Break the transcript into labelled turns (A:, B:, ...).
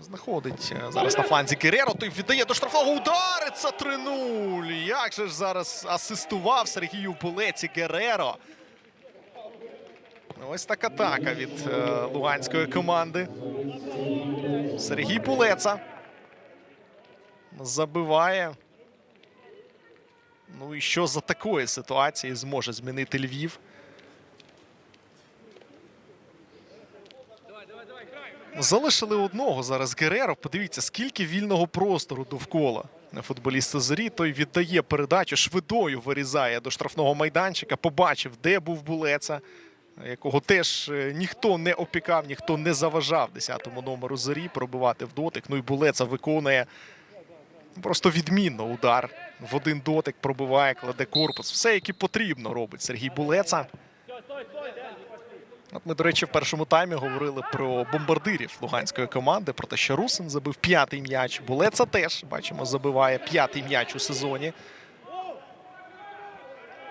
A: Знаходить е, зараз на фланзі Гереро. Той віддає до штрафного. Це 3-0. Як же ж зараз асистував Сергію Пулеці Гереро. Ось так атака від е, луганської команди. Сергій Пулеца. Забиває. Ну і що за такої ситуації зможе змінити Львів? Залишили одного зараз Гереро. Подивіться, скільки вільного простору довкола. Футболіста зорі той віддає передачу, швидою вирізає до штрафного майданчика. Побачив, де був булеца, якого теж е, ніхто не опікав, ніхто не заважав 10-му номеру зорі пробивати в дотик. Ну і булеца виконує просто відмінно удар. В один дотик пробиває, кладе корпус. Все, як і потрібно, робить Сергій Булеца. От ми, до речі, в першому таймі говорили про бомбардирів луганської команди, про те, що Русин забив п'ятий м'яч. Булеца теж бачимо, забиває п'ятий м'яч у сезоні.